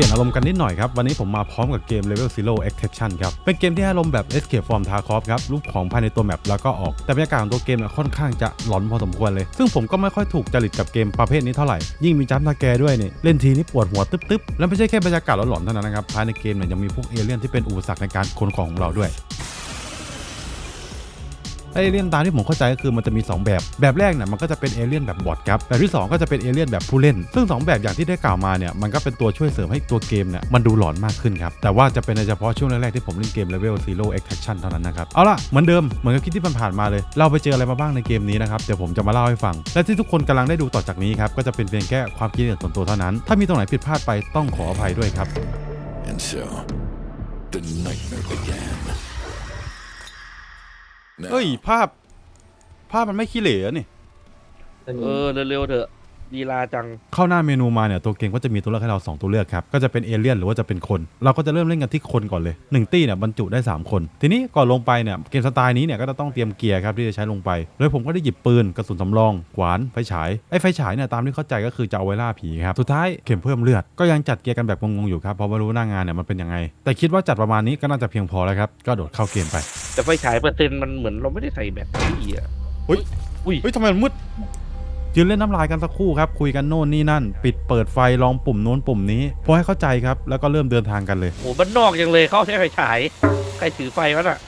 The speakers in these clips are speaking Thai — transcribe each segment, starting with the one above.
ลี่ยนอารมณ์กันนิดหน่อยครับ วันนี้ผมมาพร้อมกับเกม Level Zero Extinction ครับ เป็นเกมที่ให้อารมณ์แบบ Escape from Tarkov ครับรูปของภายในตัวแมปแล้วก็ออก แต่บรรยากาศของตัวเกมเนี่ยค่อนข้างจะหลอนพอสมควรเลย ซึ่งผมก็ไม่ค่อยถูกจริตกับเกมประเภทนี้เท่าไหร่ ยิ่งมีจัมป์สแกด้วยเนี่ยเล่นทีนี่ปวดหัวตึ๊บๆ แล้วไม่ใช่แค่บรรยากาศหลอนๆเท่านั้นนะครับภายในเกมเนี่ยยังมีพวกเอเลี่ยนที่เป็นอุปสรรคในการขนของของเราด้วย เอเลี่ยนตามที่ผมเข้าใจก็คือมันจะมี 2 แบบ แบบแรกเนี่ยมันก็จะเป็นเอเลี่ยนแบบบอทครับแบบที่ 2 ก็จะเป็นเอเลี่ยนแบบผู้เล่น ซึ่ง 2 แบบอย่างที่ได้กล่าวมาเนี่ยมันก็เป็นตัวช่วยเสริมให้ตัวเกมเนี่ยมันดูหลอนมากขึ้นครับแต่ว่าจะเป็นในเฉพาะช่วงแรกๆที่ผมเล่นเกม Level Zero Extraction เท่านั้นนะครับเอาล่ะเหมือนเดิมเหมือนกับคลิปที่ผ่านๆมาเลยเราไปเจออะไรมาบ้างในเกมนี้นะครับเดี๋ยวผมจะมาเล่าให้ฟัง และที่ทุกคนกำลังได้ดูต่อจากนี้ครับก็จะเป็นเพียงแค่ความคิดเห็นส่วนตัวเท่านั้น ถ้ามีตรงไหนผิดพลาดไปต้องขออภัยด้วยครับ And so, the nightmare began. Now, เฮ้ย ภาพ ภาพมันไม่ขี้เหร่อะนี่ เออเร็วๆเถอะ ดีลาจัง เข้าหน้าเมนูมาเนี่ยตัวเกมก็จะมีตัวเลือกให้เรา 2 ตัวเลือกครับ ก็จะเป็นเอเลี่ยนหรือว่าจะเป็นคน เราก็จะเริ่มเล่นกันที่คนก่อนเลย 1 ตี้เนี่ยบรรจุได้ 3 คน ทีนี้ก่อนลงไปเนี่ยเกมสไตล์นี้เนี่ยก็จะต้องเตรียมเกียร์ครับที่จะใช้ลงไป โดยผมก็ได้หยิบปืนกระสุนสำรองขวานไฟฉายไอ้ไฟฉายเนี่ยตามที่เข้าใจก็คือจะเอาไว้ล่าผีครับสุดท้ายเข็มเพิ่มเลือดก็ยังจัดเกียร์กันแบบงงๆอยู่ครับเพราะไม่รู้หน้างานเนี่ยมันเป็นยังไง แต่คิดว่าจัดประมาณนี้ก็น่าจะเพียงพอแล้วครับก็โดดเข้าเกมไป แต่ไฟฉายเปอร์เซ็นต์มันเหมือนเราไม่ได้ใส่แบตเตอรี่อะเฮ้ยอุ้ย เฮ้ยทำไมมันมืด ยืนเล่นน้ำลายกันสักครู่ครับคุยกันโน่นนี่นั่น ปิดเปิดไฟลองปุ่มโน้นปุ่มนี้พอให้เข้าใจครับแล้วก็เริ่มเดินทางกันเลยโหบ้านนอกจังเลยเขาใช้ไฟฉายใครถือไฟวะน่ะ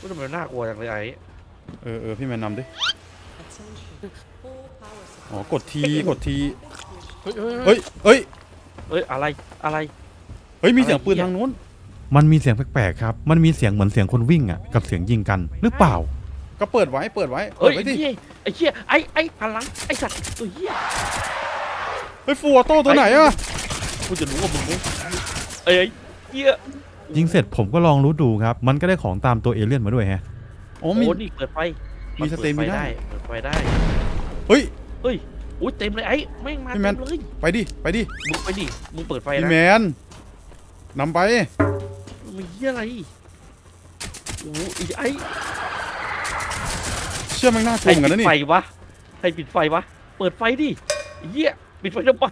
ว่าทำไมมันน่ากลัวจังเลยไอ้เออเออพี่แมนนำดิ Attention. All power อ๋อกดทีกดทีเฮ้ยเฮ้ยเฮ้ยเฮ้ยเฮ้ยอะไรอะไรเฮ้ยมีเสียงปืนทางนู้น มันมีเสียงแปลกๆครับ มันมีเสียงเหมือนเสียงคนวิ่งอะกับเสียงยิงกันหรือเปล่า ก็เปิดไว้เปิดไว้เฮ้ยไอ้เหี้ยไอ้เหี้ยไอ้ไอ้หันหลังไอ้สัตว์ตัวเหี้ยเฮ้ยฟัวโต้ตัวไหนอะกูจะรู้ว่ามึงไม่เอ้ยไอ้เหี้ยยิงเสร็จผมก็ลองรู้ดูครับ มันก็ได้ของตามตัวเอเลี่ยนมาด้วยแฮะ อ๋อโอ้มี นี่เปิดไฟมีสเตมิน่า เปิดไฟได้เฮ้ยเฮ้ย อุ้ยเต็มเลยไอ้แม่งมาพี่แมเต็น มเลยไปดิไปดิมึงไปดิมึงเปิดไฟพี่นะแมนนำไป มึงเหี้ยอะไรโอ้โหไอ้ไอ้เชื่อมันน่ากใครลัวกันปินะดนี่ไฟวะใครปิดไฟวะ เปิดไฟดิไอ้เหี้ยปิดไฟทำไม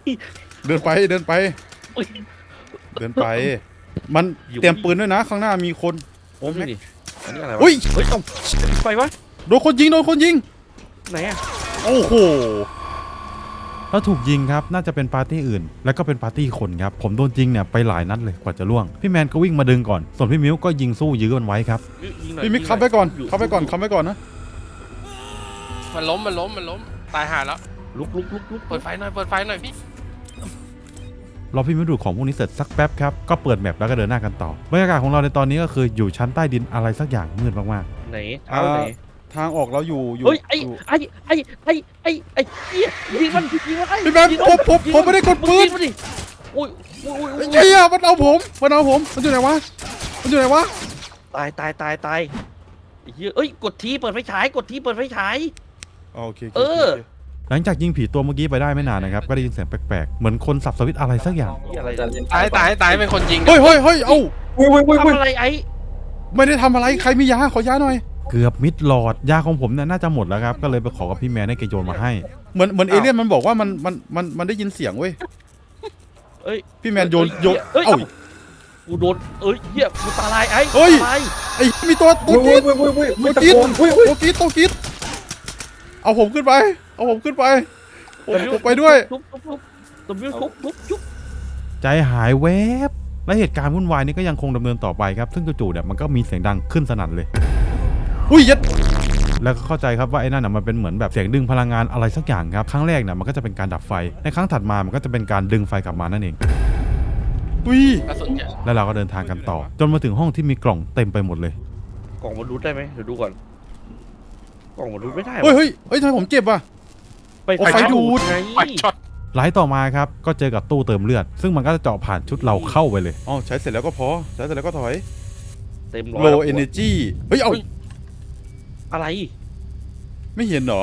เดินไปเดินไป เอ้ย เดินไป มันอยู่ เตรียมปืนด้วยนะ ข้างหน้ามีคน โอ้ไม่ดิอันนี้อะไรวะอุ้ย เฮ้ยต้องปิดไฟวะโดนคนยิงโดนคนยิง ไหนอะโอ้โห แล้วถูกยิงครับ น่าจะเป็นปาร์ตี้อื่น แล้วก็เป็นปาร์ตี้คนครับ ผมโดนยิงเนี่ยไปหลายนัดเลยกว่าจะล่วง พี่แมนก็วิ่งมาดึงก่อน ส่วนพี่มิวก็ยิงสู้ยื้อมันไว้ครับ ยิงหน่อยพี่มิกยิงหค้ำยไปก่อนยู่ค้ำไปก่อนค้ำไปก่อนนะ มันล้มมันล้มมันล้มตายหาแล้วลุกลุกลุกลุกเปิดไฟหน่อยเปิดไฟหน่อยพี่รอพี่มิวดูดของพวกนี้เสร็จสักแป๊บครับ ก็เปิดแมปแล้วก็เดินหน้ากันต่อบรรยากาศของเราในตอนนี้ก็คืออยู่ชั้นใต้ดินอะไรสักอย่างมืดมากไหนเท้าไหนๆทางออกเราอยู่อยู่เฮ้ยไอ้ไอ้ไอ้ไอ้ไอ้ไอ้เหี้ยยิงมันยิงมันไอ้พี่แมนยิงผมผมยิงผมไม่ได้กดปืนยิงมันดิโอ้ยโอ้ยโอ้ยโอ้ยเฮียมันเอาผมมันเอาผมมันอยู่ไหนวะมันอยู่ไหนวะตายตายตายตายไอ้เหี้ยเอ้ยกดทีเปิดไฟฉายกดทีเปิดไฟฉาย โอเคเออหลังจากยิงผีตัวเมื่อกี้ไปได้ไม่นานนะครับก็ได้ยินเสียงแปลกๆเหมือนคนสับสวิตช์อะไรสักอย่างเหี้ยอะไรตายตายตายเป็นคนยิง เฮ้ยเฮ้ยเฮ้ยเอ้าทำอะไรไอ้ไม่ได้ทำอะไรใครมียาขอยาหน่อย เกือบมิดหลอดยาของผมเนี่ยน่าจะหมดแล้วครับ ก็เลยไปขอกับพี่แมนให้แกโยนมาให้ เหมือนเหมือนเอเลี่ยนมันบอกว่ามันมันมันมันได้ยินเสียงเว้ยเอ้ย พี่แมนโยนโยนเอ้ย เอ้า กูโดนเอ้ยเหี้ยกูตาลายไอ้เฮ้ย ตาลายไอ้มีตัวตัวกรีดตัวกรีดตัวกรีดตัวกรีด เอาผมขึ้นไป เอาผมขึ้นไป ผมผมไปด้วย ทุบทุบทุบทุบทุบทุบทุบใจหายแวบ และเหตุการณ์วุ่นวายนี้ก็ยังคงดำเนินต่อไปครับ ซึ่งจู่ๆเนี่ยมันก็มีเสียงดังขึ้นสนั่นเลย อุ้ยยัด แล้วก็เข้าใจครับว่าไอ้นั่นน่ะมันเป็นเหมือนแบบเสียงดึงพลังงานอะไรสักอย่างครับ ครั้งแรกเนี่ยมันก็จะเป็นการดับไฟ ในครั้งถัดมามันก็จะเป็นการดึงไฟกลับมานั่นเอง อุ้ย กระสุนจะแล้วเราก็เดินทางกันต่อ จนมาถึงห้องที่มีกล่องเต็มไปหมดเลย กล่องมันรูดได้ไหมเดี๋ยวดูก่อน กล่องมันรูดไม่ได้เฮ้ยวะเฮ้ยเฮ้ยทำไมผมเจ็บอะ ไปโอ้ไฟดูด ไงไฟช็อตไลฟ์ต่อมาครับ ก็เจอกับตู้เติมเลือด ซึ่งมันก็จะเจาะผ่านชุดเราเข้าไปเลย อ๋อใช้เสร็จแล้วก็พอ ใช้เสร็จแล้วก็ถอย เต็มร้อย low แล้ว energy เฮ้ย เอา อะไร ไม่เห็นเหรอ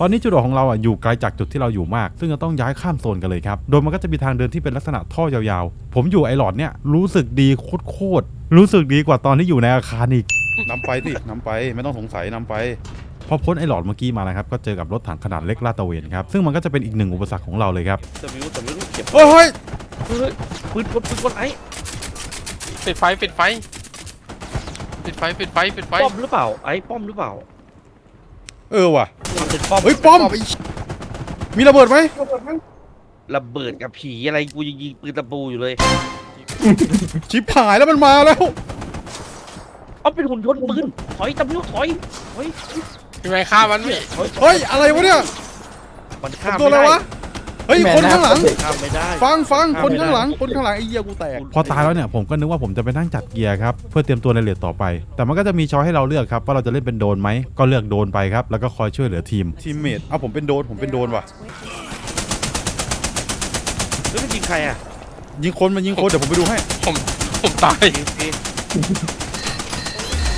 ตอนนี้จุดออกของเราอะอยู่ไกลจากจุดที่เราอยู่มาก ซึ่งจะต้องย้ายข้ามโซนกันเลยครับ โดยมันก็จะมีทางเดินที่เป็นลักษณะท่อยาวๆ ผมอยู่ไอหลอดเนี่ยรู้สึกดีโคตรๆรู้สึกดีกว่าตอนที่อยู่ในอาคารอีกนำไปสินำไป ไม่ต้องสงสัยนำไป พอพ้นไอหลอดเมื่อกี้มานะครับก็เจอกับรถถังขนาดเล็กลาดตระเวนครับซึ่งมันก็จะเป็นอีกหนึ่งอุปสรรคของเราเลยครับแต่ไม่รู้แต่ไม่รู้เก็บเฮ้ยเฮ้ยเฮ้ยปืนกดปืนกดไอ้ปิดไฟปิดไฟปิดไฟปิดไฟปิดไฟป้อมหรือเปล่าไอ้ป้อมหรือเปล่า เออว่ะมันเป็นป้อมเฮ้ยป้อมมีระเบิดไหมระเบิดกับผีอะไรกูยังยิงปืนตะปูอยู่เลยชิบหายแล้วมันมาแล้วเอาเป็นหุ่นยนต์ปืนถอยตำรวจถอยถอย พี่แม่ฆ่ามันพี่ถอยเฮ้ยอะไรวะเนี่ยมันข้ามตัวไม่อะไรได้วะเฮ้ยคนข้างหลัง ข้ามไม่ได้ ฟังฟังข้ามคนไม่ได้ ข้างหลังคนข้างหลังไอ้เหี้ยกูแตกพอตายแล้วเนี่ยผมก็นึกว่าผมจะไปนั่งจัดเกียร์ครับเพื่อเตรียมตัวในเลทต่อไป แต่มันก็จะมีช้อยให้เราเลือกครับว่าเราจะเล่นเป็นโดนไหมก็เลือกโดนไปครับแล้วก็คอยช่วยเหลือทีม ทีมเมทเอาผมเป็นโดนผมเป็นโดนว่ะแล้วมันยิงใครอะยิงคนมันยิงคนเดี๋ยวผมไปดูให้ผมผมตาย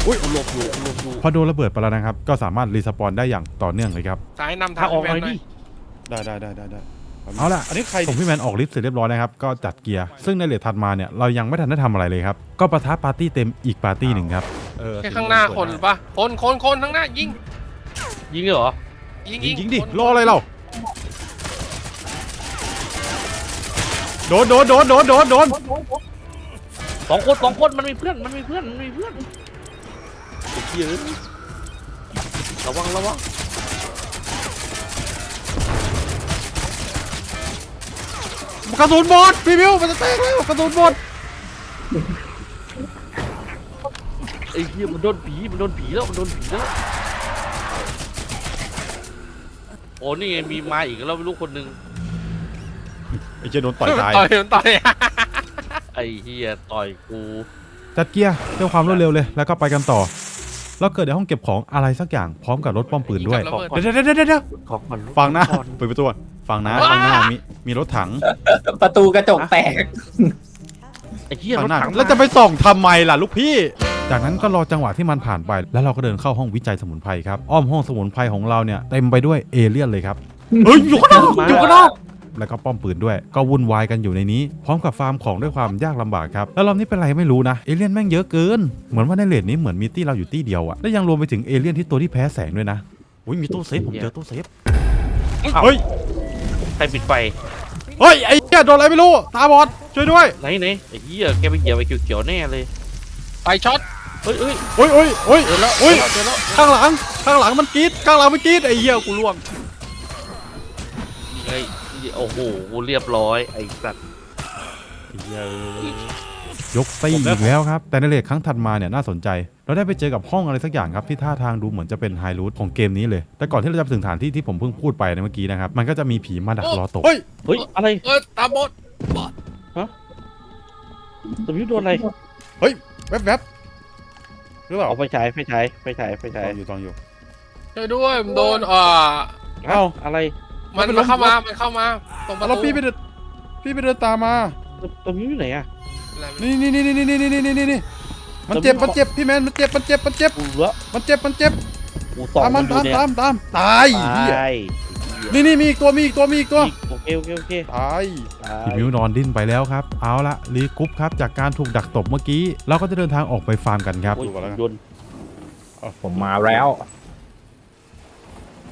อุ้ยกูหลบอยู่กูหลบอยู่พอโดนระเบิดไปแล้วนะครับ ก็สามารถรีสปอนได้อย่างต่อเนื่องเลยครับซ้ายนำทาถ้างออกพี่หน่แม่อยหน่อดิยได้ได้ได้ได้ได้เอาล่ะ อันนี้ใครผมพี่แมนออกลิสต์เสร็จเรียบร้อยนะครับก็จัดเกียร์ซึ่งในเลทถัดมาเนี่ยเรายังไม่ทันได้ทำอะไรเลยครับก็ประทับปาร์ตี้เต็มอีกปาร์ตี้หนึ่งครับเออแค่ข้างหน้าคนปะคนคนคนข้างหน้ายิงยิงเลยเหรอยิงยิงยิงดิคนรออะไรเราโดนโดนโดนโดนโดนโดนสองคนสองคนมันมีเพื่อนมันมีเพื่อนมันมีเพื่อนไอ้ เหี้ยเอะระวังระวังกระสุนหมดพี่มิวมันจะแตกแล้วกระสุนหมดไอ้เหี้ยมันโดนผีมันโดนผีแล้วมันโดนผีแล้วโอ้นี่ไงมีมาอีกแล้วไม่รู้คนหนึ่งไอ้เจ้าโดนต่อยตายต่อยต่อยไอ้เหี้ยต่อยกูจัดเกียร์ด้วยความรวดเร็วเลย แล้วก็ไปกันต่อ แล้วเกิดในห้องเก็บของอะไรสักอย่างพร้อมกับรถป้อมปืนด้วยกับระเบิดเดี๋ยวเดี๋ยวเดี๋ยวเดี๋ยวของมันฟังนะก่อเปิดประตูก่อนฟังนะข้างหน้ามีมีรถถัง ประตูกระจกแตกไอ้เหี้ยรข้างถหน้าถังแล้วจะไปส่องทำไมล่ะลูกพี่ จากนั้นก็รอจังหวะที่มันผ่านไป แล้วเราก็เดินเข้าห้องวิจัยสมุนไพรครับ อ้อมห้องสมุนไพรของเราเนี่ยเต็มไปด้วยเอเลี่ยนเลยครับเฮ้ยอยู่ข้างนอกอยู่ข้างนอก แล้วก็ป้อมปืนด้วย ก็วุ่นวายกันอยู่ในนี้ พร้อมกับฟาร์มของด้วยความยากลำบากครับ แล้วรอบนี้เป็นไรไม่รู้นะ เอเลี่ยนแม่งเยอะเกิน เหมือนว่าในเลนนี้เหมือนมีตี้เราอยู่ตี้เดียวอะและยังรวมไปถึงเอเลี่ยนที่ตัวที่แพ้แสงด้วยนะ อุ้ยมีตู้เซฟผมเจอตู้เซฟเฮ้ย ใครปิดไฟ เฮ้ยไอ้เหี้ยโดนอะไรไม่รู้ตาบอดช่วยด้วย ไหนไหนไอ้เหี้ยแกไปเหยียบไอ้เขียวๆแน่เลยไปช็อตเฮ้ยเฮ้ยโอ้ยโอ้ยโอ้ยเจอแล้วโอ้ยเจอแล้วข้างหลังข้างหลังมันกรีดข้างหลังมันกรีดไอ้เหี้ยกูล่วงไอ้ โอ้โหกูเรียบร้อยไอ้สัตว์ยกตีอีกแล้วครับ แต่ในเลทครั้งถัดมาเนี่ยน่าสนใจ เราได้ไปเจอกับห้องอะไรสักอย่างครับ ที่ท่าทางดูเหมือนจะเป็นไฮรูทของเกมนี้เลย แต่ก่อนที่เราจะไปถึงฐานที่ที่ผมเพิ่งพูดไปในเมื่อกี้นะครับ มันก็จะมีผีมาดักรอตก เฮ้ยเฮ้ยอะไรเออตาบอดสมิวโดนอะไรแวบแวบหรือเปล่าเอาไฟฉายไฟฉายไฟฉายไฟฉายตองอยู่ตองอยู่ช่วยด้วยผมโดนเอ่อเอ้าอะไร มันมันเป็นมันเข้าลมมา มันเข้ามา ตรงประแล้วตูพี่ไปเดินพี่ไปเดินตามมาสมิวอยู่ไหนอะนี่นี่นี่นี่นี่นี่นี่นี่นี่มันเจ็บมันเจ็บพี่แมนมันเจ็บมันเจ็บมันเจ็บกูเหลือมันเจ็บมันเจ็บกูส่องตามมันดูตามเนี่ยตามตามตายเหี้ยตายนี่นี่มีอีกตัวมีอีกตัวมีอีกตัวโอเคโอเคโอเคตายตายพี่มิวนอนดิ้นไปแล้วครับ เอาละรีกรุ๊ปครับจากการถูกดักตบเมื่อกี้เราก็จะเดินทางออกไปฟาร์มกันครับ โอ้ยยนต์ ผมมาแล้ว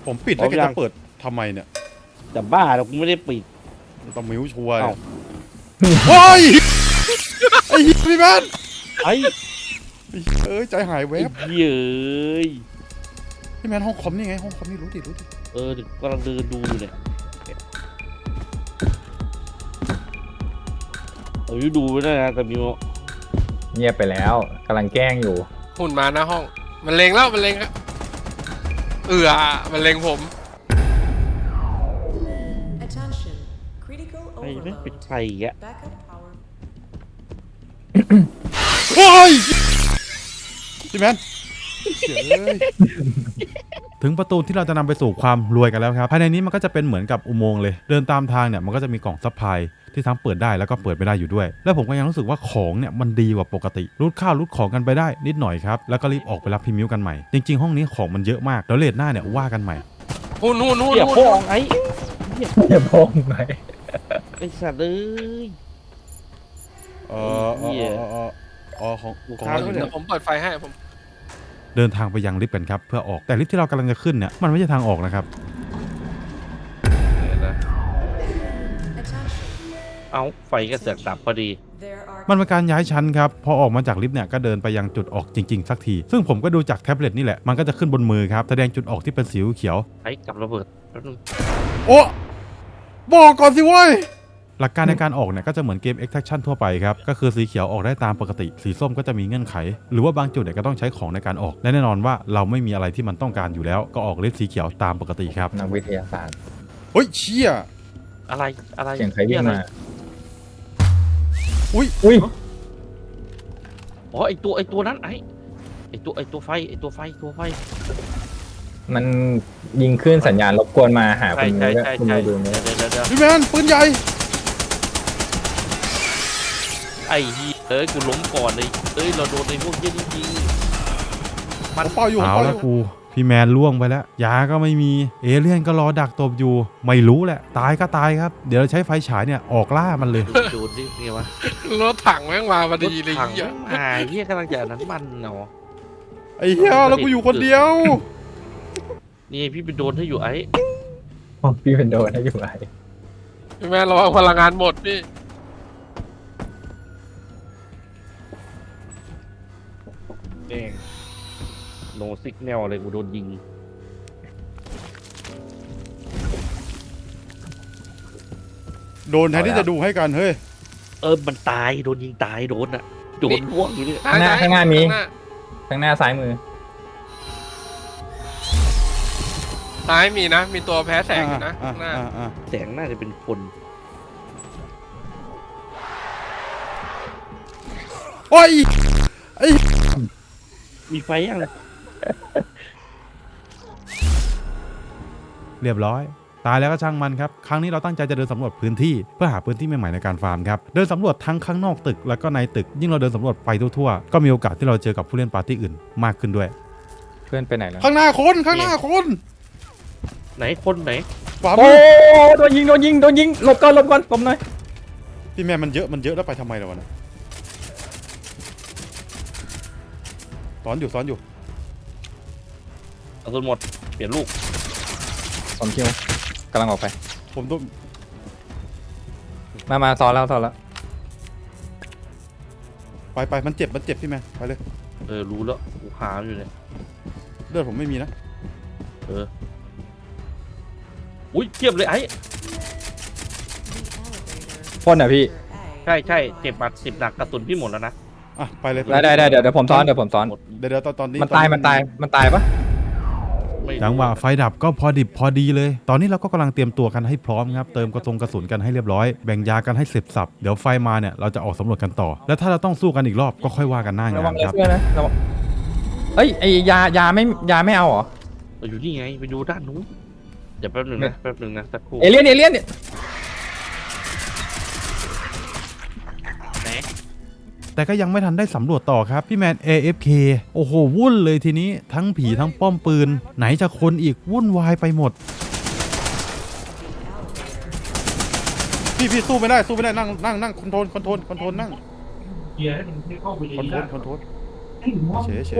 ผมปิดพร้แล้อวมแกยังจะเปิดทำไมเนี่ย แต่บ้าเรากูไม่ได้ปิดตะมิวชัวร์เอ้าโอ้ยไอ้เหี้ยพี่แมนไอ้เอ้ยใจหายแวไอ้บเหี้ยเอ้ยพี่แมนห้องคอมนี่ไงห้องคอมนี่รู้ดิรู้ดิเออเดี๋ยวกำลังเดินดูอยู่เนี่ยเอาอยู่ดูไว้นะแต่มิวเงียบไปแล้วกำลังแกล้งอยู่หุ่นมาหน้าห้อง มันเล็งแล้วมันเล็งอะเอือมันเล็งผม ไม่ปิด overload. ไฟอีกอะโอ้ยพี่แมนเจ๋ยถึงประตูที่เราจะนำไปสู่ความรวยกันแล้วครับ ภายในนี้มันก็จะเป็นเหมือนกับอุโมงค์เลย เดินตามทางเนี่ยมันก็จะมีกล่องซัพพลายที่ทั้งเปิดได้แล้วก็เปิดไม่ได้อยู่ด้วย แล้วผมก็ยังรู้สึกว่าของเนี่ยมันดีกว่าปกติ รูดข้าวรูดของกันไปได้นิดหน่อยครับ แล้วก็รีบออกไปรับพิมิวกันใหม่ จริง ๆ ห้องนี้ของมันเยอะมากแล้วเลทหน้าเนี่ยว่ากันใหม่หุ่นหุ่นหุ่นเหี้ยหุ่นพ่องไอ้เดี๋ยวพงไป ไอ้สัตว์เอ้ย เออเออเออเออเออของกูของค้างเราอยู่ไว้เนี่เดี๋ยยวผมเปิดไฟให้ผมเดินทางไปยังลิฟต์กันครับเพื่อออกแต่ลิฟต์ที่เรากำลังจะขึ้นเนี่ยมันไม่ใช่ทางออกนะครับ Attention. เอาไฟก็เสือกดับพอดี There are มันเป็นการย้ายชั้นครับพอออกมาจากลิฟต์เนี่ยก็เดินไปยังจุดออกจริง ๆ สักที ซึ่งผมก็ดูจากแท็บเล็ตนี่แหละมันก็จะขึ้นบนมือครับแสดงจุดออกที่เป็นสีเขียวไอ้กับระเบิดแป๊บนึงโอ้บอกก่อนสิเว้ย หลักการในการออกเนี่ยก็จะเหมือนเกม extraction ทั่วไปครับ ก็คือสีเขียวออกได้ตามปกติ สีส้มก็จะมีเงื่อนไข หรือว่าบางจุดเนี่ยก็ต้องใช้ของในการออก และแน่นอนว่าเราไม่มีอะไรที่มันต้องการอยู่แล้ว ก็ออกลิฟต์สีเขียวตามปกติครับนักวิทยาศาสตร์เฮ้ยเชี่ยอะไรอะไรเสียงใครวิ่งอะไรมา อุ้ยอุ้ยอ๋อไอตัวไอตัวนั้นไอไอตัวไอตัวไฟไอตัวไฟตัวไฟ มันยิงขึ้นสัญญาณรบกวนมาหาใช่คุณใช่ด้วยใช่คุณใช่ดูเดี๋เนี่ยวยเดี๋ยวเดี๋ยวพี่แมนปืนใหญ่ ไอ้เหี้ยเอ้ยกูล้มก่อนเลยเอ้ยเราโดนไอ้พวกเหี้ยนี่ยิงผมเป่าอยู่ผมเอาเป่าอละยู่กูพี่แมนล่วงไปแล้วยาก็ไม่มีเอเลี่ยนก็รอดักตบอยู่ ไม่รู้แหละ ตายก็ตายครับ เดี๋ยวเราใช้ไฟฉายเนี่ยออกล่ามันเลยโดนดิไงวะรถถังแม่งมาพอดีเลยรถถังเหี้ยอ่าเหี้ยกำลังจะอันนั้นมันเนาะไอ้เหี้ยแล้วกูอยู่คนเดียว นี่พี่ไปโดนให้อยู่ไอ้อ๋อพี่เป็นโดนให้อยู่ไงพี่แม่ระวังพลังงานหมดพี่ โนซิกแนลเลยกูโดนยิง โดนแทนที่จะดูให้กันเฮ้ย เออมันตายโดนยิงตายโดนอะโดนล่วงอยู่เนี่ยข้างหน้าข้างหน้ามีข้างหน้าข้างหน้าซ้ายมือ ซ้ายมีนะ มีตัวแพ้แสงอยู่นะอ่าข้างหน้าอ่าอ่าแสงน่าจะเป็นคนโอ้ยมีไฟยัง เรียบร้อย ตายแล้วก็ช่างมันครับ ครั้งนี้เราตั้งใจจะเดินสำรวจพื้นที่เพื่อหาพื้นที่ใหม่ๆในการฟาร์มครับ เดินสำรวจทั้งข้างนอกตึก แล้วก็ในตึก ยิ่งเราเดินสำรวจไปทั่วๆ ก็มีโอกาสที่เราเจอกับผู้เล่นปาร์ตี้อื่นมากขึ้นด้วย เพื่อนไปไหนแล้วข้างหน้าคนข้างหน้าคนไหนคนไหนขวาโอ้มือโดนยิงโดนยิงโดนยิงหลบก่อนหลบก่อนหลบหน่อยพี่แมนมันเยอะมันเยอะแล้วไปทำไมล่ะวะนะซ้อนอยู่ซ้อนอยู่ก ระสุนหมด เปลี่ยนลูก สองคิวกำลังออกไป ผมต้องมามาซ้อนแล้วซ้อนแล้วไปไปมันเจ็บมันเจ็บพี่แมนไปเลย เออ รู้แล้วกูหาอยู่เนี่ย เลือดผมไม่มีนะ เออ อุ้ยเทียบเลยไอ้ the elevator. พ่นอะพี่ A. ใช่ใช่เจ็บหมัดสิบหนักกระสุนพี่หมดแล้วนะ อะไปเลยได้ได้ได้เดี๋ยวเดี๋ยวผมซ้อนเดี๋ยวผมซ้อนหมด เดี๋ยวเดี๋ยวตอนตอนนี้มันตายมันตายมันตายปะไม่รู้ จังหวะไฟดับก็พอดิบพอดีเลย ตอนนี้เราก็กำลังเตรียมตัวกันให้พร้อมครับ เติมกระสุนกระสุนกันให้เรียบร้อย แบ่งยากันให้เสร็จสับ เดี๋ยวไฟมาเนี่ยเราจะออกสำรวจกันต่อ แล้วถ้าเราต้องสู้กันอีกรอบก็ค่อยว่ากันหน้าระงาวันครับเซอร์นะระวังเอ้ยไอยายาไม่ยาไม่เอาเหรอเอออยู่นี่ไง ไปดูด้านนู้น เดี๋ยวแป๊บหนึ่งนะ แป๊บหนึ่งนะ สักครู่ เอเลี่ยนเอเลี่ยนเนี่ยน แต่ก็ยังไม่ทันได้สำรวจต่อครับ พี่แมน AFK โอ้โห วุ่นเลยทีนี้ทั้งผีทั้งป้อมปืน ไหนจะคนอีกวุ่นวายไปหมด พี่พี่สู้ไม่ได้สู้ไม่ได้นั่งนั่งนั่งคอนโทรลคอนโทรลคอนโทรลนั่งคอนโทรลคอนโทรลเฉยเฉย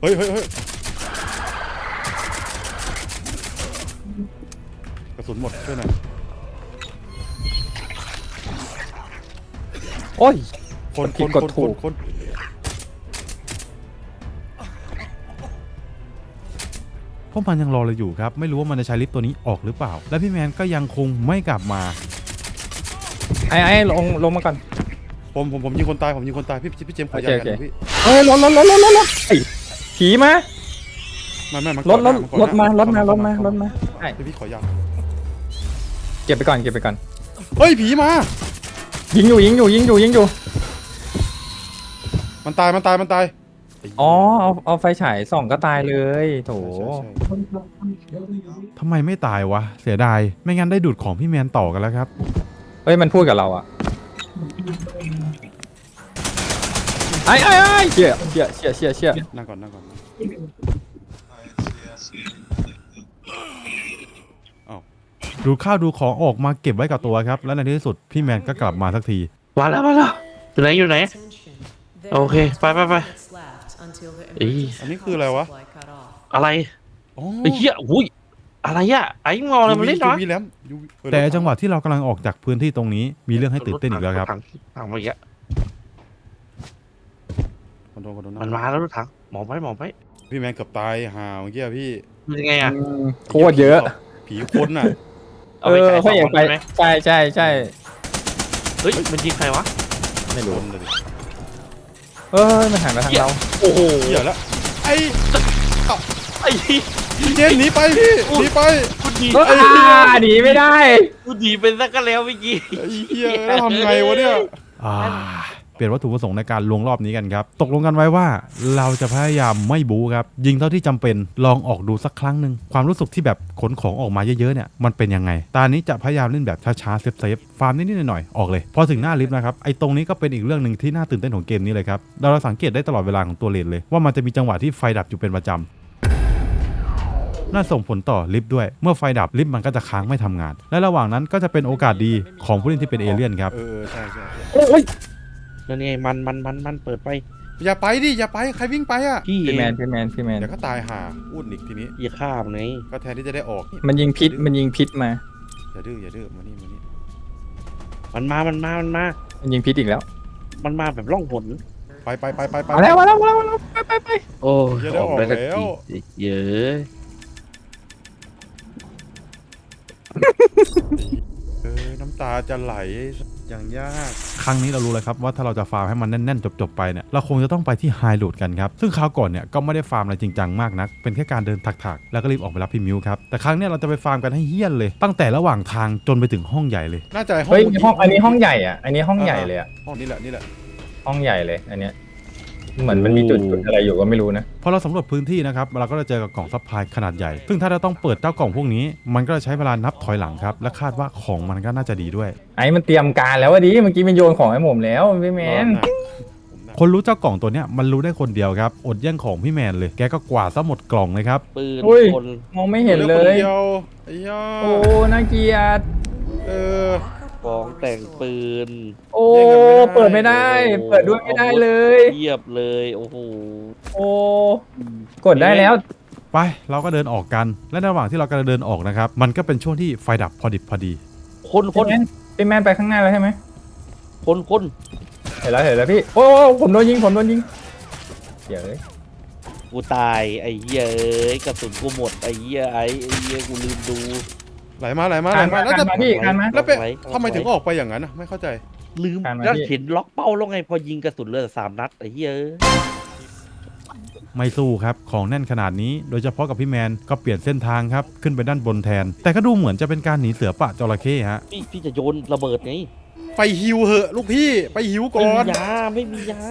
เฮ้ยเฮ้ยเฮ้ยกระสุนหมดช่วยหน่อย โอ้ย คนผิคดนกดคนถูคนกคนพวกมันยังรอเราอยู่ครับ ไม่รู้ว่ามันจะใช้ลิฟต์ตัวนี้ออกหรือเปล่า และพี่แมนก็ยังคงไม่กลับมา ไอ้ไอ้ลงลงมาก่อน ผมผมผมยิงคนตายผมยิงคนตายพี่พี่พี่เจมส์ขอโอเคยาโอเค กันพี่เอ้ยรถรถรถรถรถรถไอ้ผีมา ไม่ไม่มันรถรถก่อนหน้รถมารถมาก่อนหน้รถมารถมาใช่พี่พี่ขอยาเก็บไปก่อนเก็บไปก่อน เฮ้ยผีมา ยิงอยู่ยิงอยู่ยิงอยู่ยิงอยู่ มันตายมันตายมันตายอ๋อเอาเอาไฟฉายส่องก็ตายเลยโถใช่ใช่ใช่ทำไมไม่ตายวะ เสียดาย ไม่งั้นได้ดูดของพี่แมนต่อกันแล้วครับ เฮ้ยมันพูดกับเราอะไอ้ไอ้ไอ้เชี่ยเชี่ยเชี่ยเชี่ยเชี่ยนั่งก่อนนั่งก่อนอ้าว ดูข้าวดูของออกมาเก็บไว้กับตัวครับ แล้วในที่สุดพี่แมนก็กลับมาสักทีมาแล้วมาแล้วอยู่ไหนอยู่ไหน Attention. There โอเค are ไปไปไป minutes left until the อี emergency อันนี้คืออะไรวะ supply cut off. อะไรอ๋อไอ้เหี้ยอุ้ยอะไรอะไอ้มองอะไรมาเล่นยูวะวีแล้วยูวีแต่จังหวะที่เรากำลังออกจากพื้นที่ตรงนี้ มีเรื่องให้ตื่นเต้นอีกแล้วครับถังถังมาอีกแล้วคอนโดคอนโดมันมาแล้วรถถังหมอบไว้หมอบไว้พี่แมนเกือบตายห่าเมื่อกี้อะพี่มันยังไงอะโคตรเยอะ ผีคนน่ะ เอาเอไปอใช้สค่ออยงอยาคกนไปใช่ไหมใช่ใช่ใช่เฮ้ยมันยิงใครวะไม่รู้คนเลยดิเออมันหันมาทางเราโอ้โหเหี้ยแล้วไอ้ไอ้ที่พี่เจนหนีไปพี่หนีไปกูดีเออหนีไม่ได้กูดีเป็นสักกันแล้วเมื่อกี้ไอ้เหี้ยแล้วทำไงวะเนี่ยเป ลี่ยนวัตถุประสงค์ในการลวงรอบนี้กันครับ ตกลงกันไว้ว่าเราจะพยายามไม่บู๊ครับ ยิงเท่าที่จำเป็นลองออกดูสักครั้งหนึ่งความรู้สึกที่แบบขนของออกมาเยอะๆเนี่ยมันเป็นยังไง ตานี้จะพยายามเล่นแบบช้าๆเซฟๆฟาร์มนิดๆหน่อยๆออกเลย พอถึงหน้าลิฟต์นะครับไอ้ตรงนี้ก็เป็นอีกเรื่องหนึ่งที่น่าตื่นเต้นของเกมนี้เลยครับเราสังเกตได้ตลอดเวลาของตัวเลนเลย ว่ามันจะมีจังหวะที่ไฟดับอยู่เป็นประจำน่าส่งผลต่อลิฟต์ด้วย เมื่อไฟดับลิฟต์มันก็จะค้างไม่ทำงาน และระหว่างนั้นก็จะเป็นโอกาสดีของผู้เล่นที่เป็นเอเลี่ยนครับ เออใช่ใช่ นั่นไงมันมันมันมันเปิดไปอย่าไปดิอย่าไปใครวิ่งไปอะพี่พี่แมนพี่แมนพี่แมน เดี๋ยวก็ตายห่าพูดอีกทีนี้ อย่าฆ่ามันไงก็แทนที่จะได้ออกมันยิงพิษมันยิงพิษมา อย่าดื้ออย่าดื้อมานี่มานี่มันมามันมามันมา มันยิงพิษอีกแล้วมันมาแบบล่องหนไปไปไปไปไป มาแล้วมาแล้วมาแล้วมาแล้วไปไปไปโอ้ยอย่าได้ออกได้สักแล้ว ทีเยอะเออน้ำตาจะไหล อย่างยาก ครั้งนี้เรารู้เลยครับว่าถ้าเราจะฟาร์มให้มันแน่น ๆ จบ ๆ ไปเนี่ยเราคงจะต้องไปที่ไฮโหลดกันครับ ซึ่งคราวก่อนเนี่ยก็ไม่ได้ฟาร์มอะไรจริงจังมากนัก เป็นแค่การเดินถักๆ แล้วก็รีบออกไปรับพี่มิวครับ แต่ครั้งเนี้ยเราจะไปฟาร์มกันให้เฮี้ยนเลย ตั้งแต่ระหว่างทางจนไปถึงห้องใหญ่เลย น่าจะห้องเฮ้ยห้องอันนี้ห้องใหญ่อะ อันนี้ห้องใหญ่เลยอะ ห้องนี้แหละนี่แหละห้องใหญ่เลย อันเนี้ย เหมือนมันมีจุดจุดอะไรอยู่ก็ไม่รู้นะ พอเราสำรวจพื้นที่นะครับเราก็จะเจอกับกล่องซัพพลายขนาดใหญ่ ซึ่งถ้าเราต้องเปิดเจ้ากล่องพวกนี้ มันก็จะใช้เวลานับถอยหลังครับ และคาดว่าของมันก็น่าจะดีด้วย ไอ้มันเตรียมการแล้ววะดิเมื่อกี้มันโยนของให้ผมแล้วพี่แมนคนรู้เจ้ากล่องตัวเนี้ยมันรู้ได้คนเดียวครับ อดแย่งของพี่แมนเลย แกก็กวาดซะหมดกล่องเลยครับ ปืนอุ้ยคนมองไม่เห็นเลยเดียวไอ้ย่าโอ้น่าเกลียดเออของแต่งปืน โอ้ แย่งกันไม่ได้ เปิดไม่ได้ เปิดด้วยไม่ได้เลยเทียบเลยโอ้โหโอ้กดได้แล้ว ไปเราก็เดินออกกันและในระหว่างที่เรากำลังเดินออกนะครับ มันก็เป็นช่วงที่ไฟดับพอดิบพอดี คนคพี่นแมนพี่แมนไปข้างหน้าแล้วใช่ไหมคนคนเห็นแล้วเห็นแล้วพี่ โอ้โอ้ผมโดนยิง ผมโดนยิงเดี๋ยวเลยกูตายไอ้เหี้ยเอ้ยกระสุนกูหมดไอ้เหี้ยไอ้ไอ้เหี้ยกูลืมดูไหลมาไหลมาไหลคานมามาแล้วคาจะนมาพี่คานมาแล้วไปไว้ทำไมถึงออกไปอย่างนั้นอะไม่เข้าใจ ลืมคานมาแล้วพี่ เห็นล็อกเป้าแล้วไงพอยิงกระสุนเหลือสามนัดไอ้เหี้ยเอ้ยไม่สู้ครับ ของแน่นขนาดนี้โดยเฉพาะกับพี่แมนก็เปลี่ยนเส้นทางครับ ขึ้นไปด้านบนแทน แต่ก็ดูเหมือนจะเป็นการหนีเสือปะจระเข้ฮะ พี่พี่จะโยนระเบิดไงไปฮิวเหอะลูกพี่ไปฮิวไม่ก่อมีนยาไม่มียา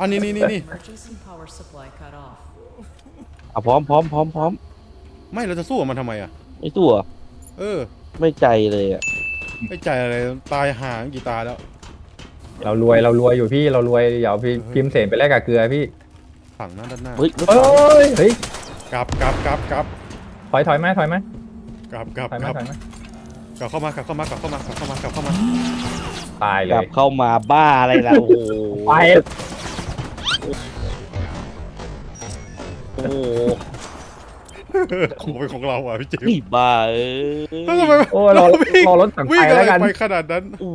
อันนี้นี่นี่นี่ Emergency power supply cut off. อะพร้อมพร้อมพร้อมพร้อมไม่เราจะสู้กับมันทำไมอะไม่ตัว เออ ไม่ใจเลยอะไม่ใจอะไรตายห่างกี่ตาแล้ว เรารวยเรารวยอยู่พี่เรารวยเดี๋ยวพี่พิมพ์เสนไปแลกกับเกลือพี่ฝั่งหน้าด้านหน้าเฮ้ยรถเฮ้ถังยเฮ้ยกลับกลับกลับกลับถอยถอยมาถอยมากลับกลับถอยกมาลับถอยมากลับเข้ามากลับเข้ามากลับเข้ามากลับเข้ามากลับเข้ามาตายเลกลับยเข้ามาบ้าอะไรล่ะ โอ้โหไปโอ้โหของเป็นของเราอะพี่เจมส์นี่บ้าเอ้ยแล้วทำไมโอ้ยรอวิ่งรอรถถังวิ่ไปงอะไรแล้วกันไปขนาดนั้น โอ้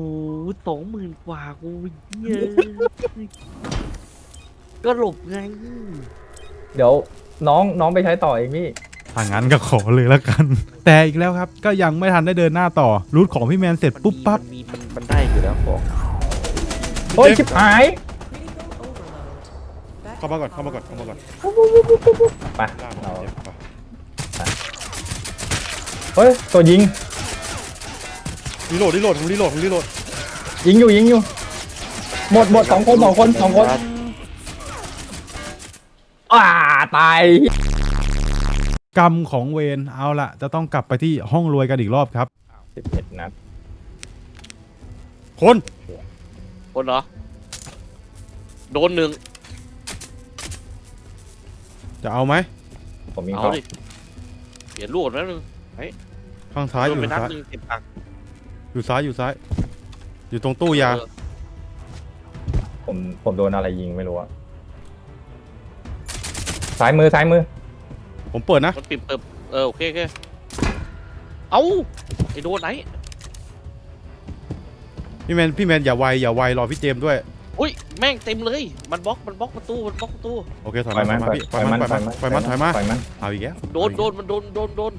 สองหมื่นกว่ากูเหี้ยก็หลบไงเดี๋ยวน้องน้องไปใช้ต่อเองพี่ ถ้างั้นก็ขอเลยแล้วกัน แต่อีกแล้วครับ ก็ยังไม่ทันได้เดินหน้าต่อ รูทของพี่แมนเสร็จปุ๊บปั๊บ มันมีมันมันได้อยู่แล้วของโอ้ยชิบหาย Critical overload. Backup เข้ามาก่อนเข้า power มาก่อนเข้ามาก่อนไปล่างเราเจ็บปะเฮ้ย ตัวยิงรีโหลดรีโหลดผมรีโหลดผมรีโหลด ยิงอยู่ยิงอยู่ หมดหมดสองคนสองคนสองคนอ่าตาย กรรมของเวนเอาละจะต้องกลับไปที่ห้องรวยกันอีกรอบครับ สิบเอ็ดนัดคนคนเหรอ โดนหนึ่งจะเอาไหมผมยิงเอาเขาดิเปลี่ยนลูกก่อนแป๊บนึงข้างซ้ายอโดนยู่ไปนัดซ้ายหนึ่งเจ็บปากอยู่ซ้ายอยู่ซ้าย อยู่ตรงตู้ยาเออผมผมโดนอะไรยิงไม่รู้อะซ้ายมือซ้ายมือ ผมเปิดนะ มันปิดเปิดเออโอเคโอเคเอ้าไอ้โดนไหนพี่แมน พี่แมนอย่าไวอย่าไวรอพี่เจมส์ด้วย อุ้ยแม่งเต็มเลย มันบล็อกมันบล็อกประตูมันบล็อกประตู โอเคถอยปล่อยมามันถอยมาพี่ปล่อยมันปล่อยมันปล่อยมันถอยมาปล่อยมันเอาอีกแล้วโดนโดนมันโดนโดนโดน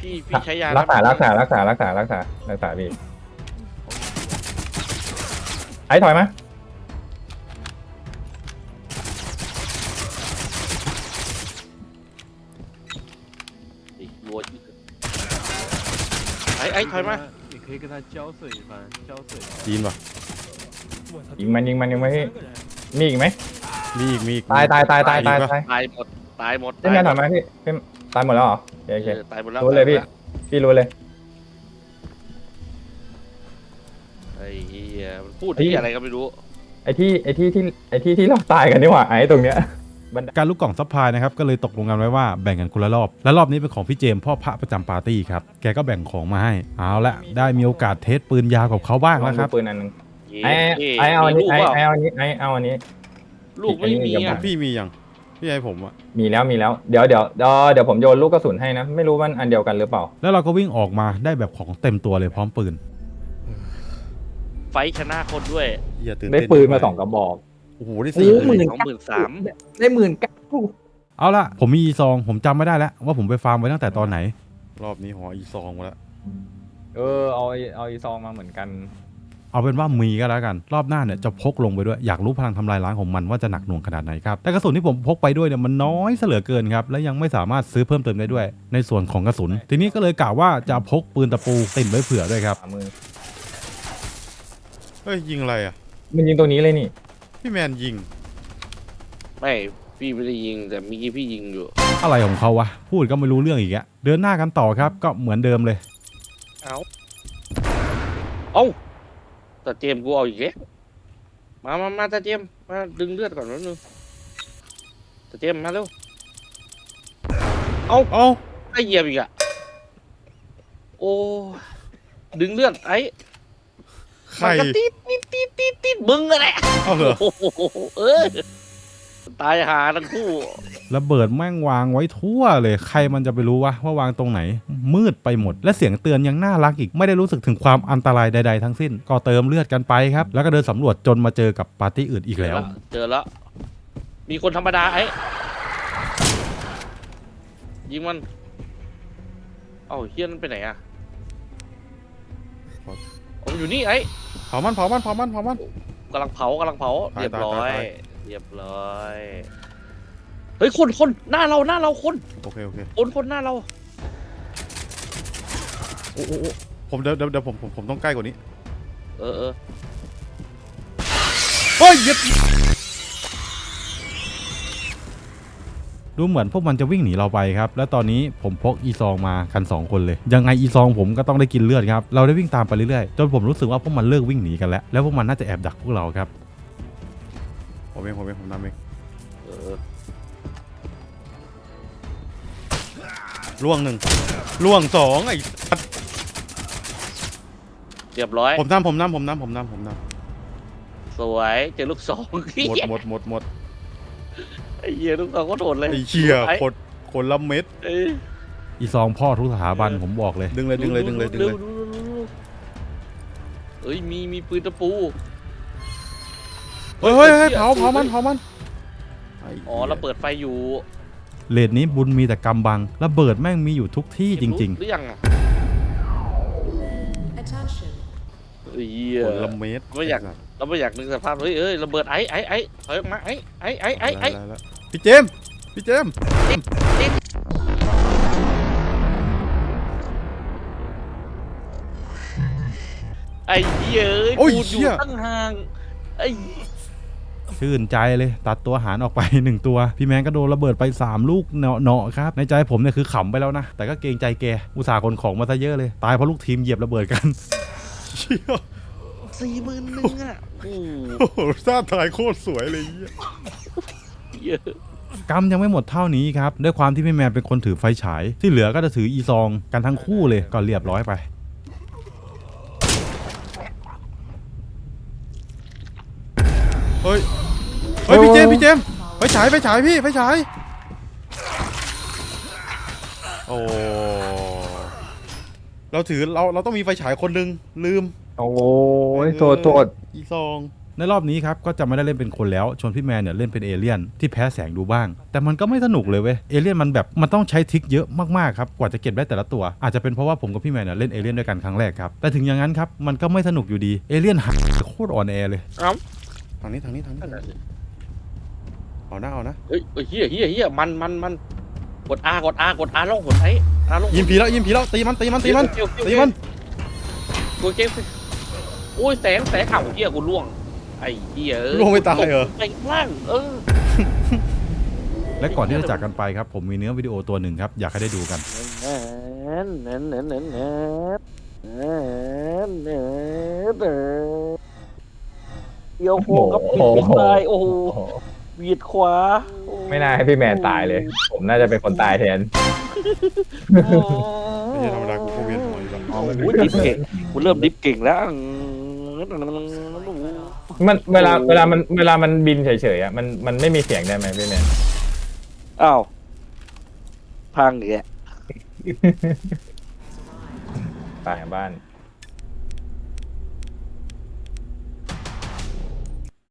พี่พี่ใช้ยารักษานะรักษารักษารักษารักษารักษาพี่ ไอ้ถอยมา ไอ้รัวอีกไอ้ไอ้ถอยมา 你可以跟他浇水一番，浇水。 จีนป่ะ ยิงมันยิงมันยิงมันพี่มีอีกไหม มีอีกมีอีก ตายตายตายตายตาย มีอีกปะ ตาย ตายหมดตายหมด เล่นแมนถอยมาพี่พี่ตายหมดแล้วเหรอโอเคโอเค เออตายหมดแล้ว รู้เลยพี่ พี่รู้เลย พูดไอ้เหี้ที่ยอะไรก็ไม่รู้ ไอ้ที่ไอ้ที่ที่ไอ้ที่ที่เราตายกันนี่หว่าไอ้ตรงเนี้ยบันไดการลูกกล่องซัพพลายนะครับก็เลยตกลงกันไว้ว่าแบ่งกันคนละรอบ และรอบนี้เป็นของพี่เจมส์พ่อพระประจำปาร์ตี้ครับ แกก็แบ่งของมาให้ เอาละได้มีโอกาสเทสปืนยาวกับเขาบ้างลองแล้วคดูรับปืนอันหนึงเย้ไอ้เย้ไอ้เอาอันนี้มีไอ้ลูกเปล่าไอ้เอาอันนี้ไอ้เอาอันนี้ ลูกไม่มีอันนี้อะพี่มียังพี่ให้ผมอะมีแล้วมีแล้วเดี๋ยวเดี๋ยวเดี๋ยวเดี๋ยวผมโยนลูกกระสุนให้นะ ไม่รู้มันอันเดียวกันหรือเปล่า แล้วเราก็วิ่งออกมาได้แบบของเต็มตัวเลยพร้อมปืน ไฟท์ชนะคนด้วยอย่าตื่นได้เต้นปืนมาสองกระบอก โอ้โหได้โอ้สี่โหหมื่น สองหมื่นสามได้หมื่นเก้าเอาละผมมีอีซอง ผมจำไม่ได้แล้ว ว่าผมไปฟาร์มไว้ตั้งแต่ตอนไหน รอบนี้หออีซองมาแล้วเออเอาไอ้เอาอีซองมาเหมือนกัน เอาเป็นว่ามีก็แล้วกัน รอบหน้าเนี่ยจะพกลงไปด้วย อยากรู้พลังทำลายล้างของมันว่าจะหนักหน่วงขนาดไหนครับ แต่กระสุนที่ผมพกไปด้วยเนี่ยมันน้อยเสยเหลือเกินครับ และยังไม่สามารถซื้อเพิ่มเติมได้ด้วย ในส่วนของกระสุน ทีนี้ก็เลยกล่าวว่าจะพกปืนตะปูติดไว้เผื่อด้วยครับฝ่ามือเฮ้ยยิงอะไรอะ มันยิงตรงนี้เลยนี่ พี่แมนยิง ไม่พี่ไม่ได้ยิงแต่เมื่อกี้พี่ยิงอยู่ อะไรของเขาวะ พูดก็ไม่รู้เรื่องอีกอะเดินหน้ากันต่อครับ ก็เหมือนเดิมเลย เอาเอ้าแต่เจมส์กูเอาอีกแล้วมามามาแต่เจมส์มาดึงเลือดก่อนนิดนึงแต่เจมส์มาเร็วเอ้าไอ้เหยียบอีกอะโอ้ ดึงเลือดไอ้ ใครมันก็ตีดตีดตีดตีดตีดมึงอะแหละเอาเหรอโอ้โหเออตายหาทั้งคู่ระเบิดแม่งวางไว้ทั่วเลย ใครมันจะไปรู้วะว่าวางตรงไหน มืดไปหมด และเสียงเตือนยังน่ารักอีก ไม่ได้รู้สึกถึงความอันตรายใด ๆ ทั้งสิ้น ก็เติมเลือดกันไปครับ แล้วก็เดินสำรวจจนมาเจอกับปาร์ตี้อื่นอีกแล้ว เจอแล้ว มีคนธรรมดาไอ้ยิงมัน เอ้าเฮียนั่นไปไหนอะ ผมนอยู่นี่ไอ้เผามันเผามันเผามันเผามัน กำลังเผากำลังเผาตายเรียบร้อยตายตาย เรียบร้อยเฮ้ยคนคนหน้าเราหน้าเราคนโอเคโอเคคนคนหน้าเราโอ้โอ้โอ้ผมเดี๋ยวเดี๋ยวเดี๋ยวผมผมผมต้องใกล้กว่านี้เออเออเฮ้ยเย็ด ดูเหมือนพวกมันจะวิ่งหนีเราไปครับ แล้วตอนนี้ผมพกอีซองมากัน 2 คนเลย ยังไงอีซองผมก็ต้องได้กินเลือดครับ เราได้วิ่งตามไปเรื่อยๆ จนผมรู้สึกว่าพวกมันเลิกวิ่งหนีกันแล้ว แล้วพวกมันน่าจะแอบดักพวกเราครับ ผมเองผมเองผมนำเองเออล่วงหนึ่งล่วงสองไอ้เรียบร้อย ผมนำผมนำผมนำผมนำผมนสวย เจอลูกสองำหมดหมดหมดหมด ไอ้เหี้ยลูกสองก็โดดเลยไอ้เชี่ยไอ้คนคนละเม็ด เอ้ยอีซองพ่อทุกสถาบันผมบอกเลย ดึงเลยดึงเลยดึงเลยดึงเลยเอ้ยมีมีปืนตะปู เฮ้ยเฮ้ยเฮ้ยเผาเผามันเผามันไอ๋อเราเปิดไฟอยู่เลดนี้บุญมีแต่กำบังระเบิดแม่งมีอยู่ทุกที่จริงหรือยังอะ Attention. เฮ้ยๆคนละเม็ด ไม่อยาก เราไม่อยากนึกสภาพเฮ้ยเอ้ยระเบิดไอ้ไอ้ไอ้ถอยออกมาไอ้ไอ้ไอ้ไอ้ไอ้แล้วแล้วพี่เจมส์พี่เจมส์ไอ้เหี้ยเอ้ยโอ้ยพูดอยู่เชี่ย ตั้งห่างไอ้ชื่นใจเลยตัดตัวหารออกไป หนึ่งตัว พี่แมนก็โดนระเบิดไป 3 ลูกเนาะๆครับ ในใจผมเนี่ยคือขำไปแล้วนะ แต่ก็เกรงใจแก อุตส่าห์ขนของมาซะเยอะเลย ตายเพราะลูกทีมเหยียบระเบิดกันเชี่ย สี่หมื่นหนึ่งอะโอ้โอ้โหซ่าตายโคตรสวยเลยเหี้ยเหี้ยกรรมยังไม่หมดเท่านี้ครับ ด้วยความที่พี่แมนเป็นคนถือไฟฉาย ที่เหลือก็จะถืออีซองกันทั้งคู่เลยก็เรียบร้อยไป เฮ้ย เฮ้ย พี่เจมส์พี่เจมส์ไฟฉายไฟฉายพี่ไฟฉาย โอ้ เราถือเราเราต้องมีไฟฉายคนหนึงลืม โอ้ยโทษโทษอีซองในรอบนี้ครับก็จะไม่ได้เล่นเป็นคนแล้วชวนพี่แมนเนี่ยเล่นเป็นเอเลี่ยนที่แพ้แสงดูบ้าง แต่มันก็ไม่สนุกเลยเว้ยเอเลี่ยนมันแบบมันต้องใช้ทริกเยอะมากๆครับกว่าจะเก็บได้แต่ละตัว อาจจะเป็นเพราะว่าผมกับพี่แมนเนี่ยเล่นเอเลี่ยนด้วยกันครั้งแรกครับแต่ถึงอย่างนั้นครับมันก็ไม่สนุกอยู่ดีเอเลี่ยนหาโคตรอ่อนแอเลยเอ้าทางนี้ทางนี้ทางนี้นั่นน่ะสิเอานะเอานะเฮ้ยเฮ้ยเฮียเฮียเฮียมันมันมันกด R กด R กด R ลงกดไอ้ R ลงยิงผีแล้วยิงผีแล้วตีมันตีมันตีมันโอเคโอเคโอเคตีมันกูเกม โอ้ยแสงแสงเข่าเหี้ยกูล่วง ไอ้เหี้ยล่วงไม่ตายเหรอ ไปข้างล่าง เออ และก่อนที่จะจากกันไปครับ ผมมีเนื้อวิดีโอตัวหนึ่งครับ อยากให้ได้ดูกัน เดี๋ยวโหกับโอ้โตายโอ้โหวีดขวาไม่น่าให้พี่แมนตายเลย ผมน่าจะเป็นคนตายแทน ไม่ใช่ธรรมดากูเวียนหัวอยู่แล้ว โอ้โดิฟเก่งกูเริ่มดิฟเก่งแล้ว มันเวลาเวลามันเวลามันบินเฉยๆอะมันมันไม่มีเสียงได้ไหมพี่แมนอ้าวพังอีกแล้ว ตายบ้าน